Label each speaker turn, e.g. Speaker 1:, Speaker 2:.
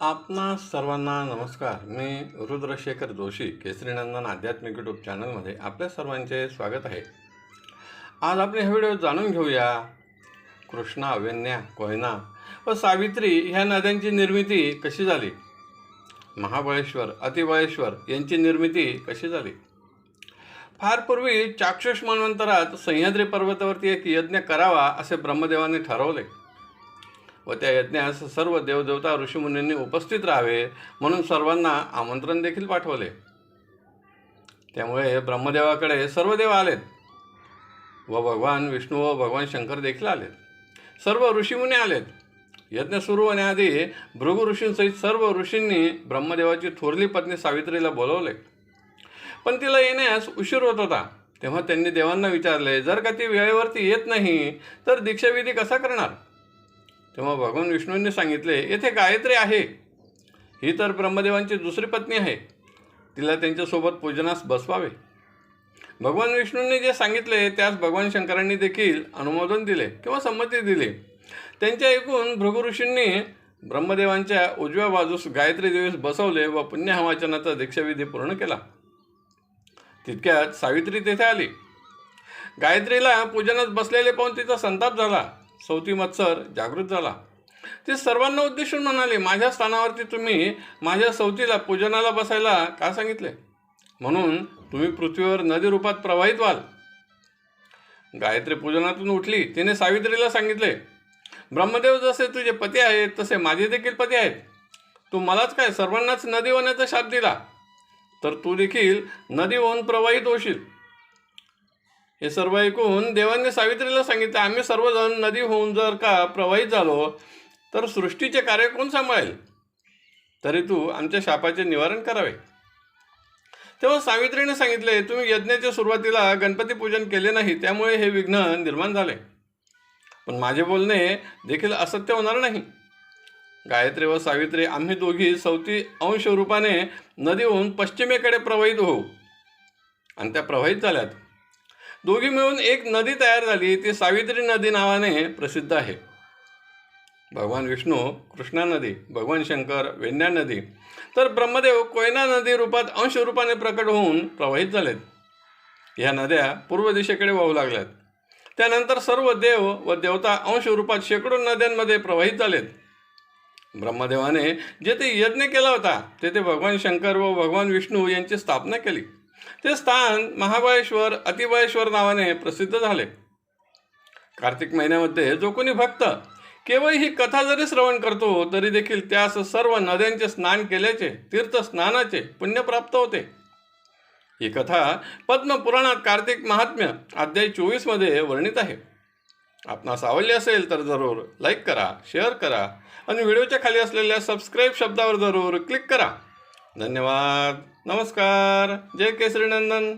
Speaker 1: आपणा सर्वांना नमस्कार. मी रुद्रशेखर जोशी केसरीनंदन आध्यात्मिक यूट्यूब चॅनलमध्ये आपल्या सर्वांचे स्वागत आहे. आज आपण हा व्हिडिओ जाणून घेऊया. कृष्णा अवेन्या कोयना व सावित्री ह्या नद्यांची निर्मिती कशी झाली? महाबळेश्वर अतिबळेश्वर यांची निर्मिती कशी झाली? फार पूर्वी चाक्षुष मनवंतरात सह्याद्री पर्वतावरती एक यज्ञ करावा असे ब्रह्मदेवाने ठरवले. व त्या यज्ञास सर्व देवदेवता ऋषीमुनींनी उपस्थित राहावे म्हणून सर्वांना आमंत्रण देखील पाठवले. त्यामुळे ब्रह्मदेवाकडे सर्व देव आलेत. व भगवान विष्णू व भगवान शंकर देखील आलेत. सर्व ऋषीमुनी आलेत. यज्ञ सुरू होण्याआधी भृगु ऋषींसहित सर्व ऋषींनी ब्रह्मदेवाची थोरली पत्नी सावित्रीला बोलवले. पण तिला येण्यास उशीर होत होता. तेव्हा त्यांनी देवांना विचारले जर का ती वेळेवरती येत नाही तर दीक्षाविधी कसा करणार? तेव्हा भगवान विष्णूंनी सांगितले येथे गायत्री आहे. ही तर ब्रह्मदेवांची दुसरी पत्नी आहे. तिला त्यांच्यासोबत पूजनास बसवावे. भगवान विष्णूंनी जे सांगितले त्यास भगवान शंकरांनी देखील अनुमोदन दिले किंवा संमती दिली. त्यांच्या ऐकून भृगु ऋषींनी ब्रह्मदेवांच्या उजव्या बाजूस गायत्री देवीस बसवले व पुण्यहवाचनाचा दीक्षाविधी पूर्ण केला. तितक्यात सावित्री तेथे आली. गायत्रीला पूजनात बसलेले पाहून तिचा संताप झाला. सौती मत्सर जागृत झाला. ती सर्वांना उद्देशून म्हणाले माझ्या स्थानावरती तुम्ही माझ्या सवतीला पूजनाला बसायला का सांगितले? म्हणून तुम्ही पृथ्वीवर नदी रूपात प्रवाहित व्हाल. गायत्री पूजनातून उठली. तिने सावित्रीला सांगितले ब्रह्मदेव जसे तुझे पती आहेत तसे माझे देखील पती आहेत. तू मलाच काय सर्वांनाच नदी होण्याचा शाप दिला? तर तू देखील नदी होऊन प्रवाहित होशील. हे सर्व ऐकून देवांनी सावित्रीला सांगितलं आम्ही सर्वजण नदी होऊन जर का प्रवाहित झालो तर सृष्टीचे कार्य कोण सांभाळेल? तरी तू आमच्या शापाचे निवारण करावे. तेव्हा सावित्रीने सांगितले तुम्ही यज्ञाच्या सुरुवातीला गणपती पूजन केले नाही त्यामुळे हे विघ्न निर्माण झाले. पण माझे बोलणे देखील असत्य होणार नाही. गायत्री व सावित्री आम्ही दोघी सौती अंश रूपाने नदी होऊन पश्चिमेकडे प्रवाहित होऊ. आणि त्या प्रवाहित झाल्यात. दोघी मिळून एक नदी तयार झाली. ती सावित्री नदी नावाने प्रसिद्ध आहे. भगवान विष्णू कृष्णा नदी भगवान शंकर वेण्या नदी. तर ब्रह्मदेव कोयना नदी रूपात अंश रूपाने प्रकट होऊन प्रवाहित झालेत. ह्या नद्या पूर्व दिशेकडे वाहू लागल्यात. त्यानंतर सर्व देव व देवता अंश रूपात शेकडो नद्यांमध्ये प्रवाहित झालेत. ब्रह्मदेवाने जेथे यज्ञ केला होता तेथे भगवान शंकर व भगवान विष्णू यांची स्थापना केली. ते स्थान महाबळेश्वर अतिबळेश्वर नावाने प्रसिद्ध झाले. कार्तिक महिन्यामध्ये जो कोणी भक्त केवळ ही कथा जरी श्रवण करतो तरी देखील त्यास सर्व नद्यांचे स्नान केल्याचे तीर्थ स्नानाचे पुण्य प्राप्त होते. ही कथा पद्मपुराणात कार्तिक महात्म्य अध्याय चोवीसमध्ये वर्णित आहे. आपणास आवडली असेल तर जरूर लाईक करा शेअर करा आणि व्हिडिओच्या खाली असलेल्या सबस्क्राईब शब्दावर जरूर क्लिक करा. धन्यवाद. नमस्कार. जय केसरी नंदन.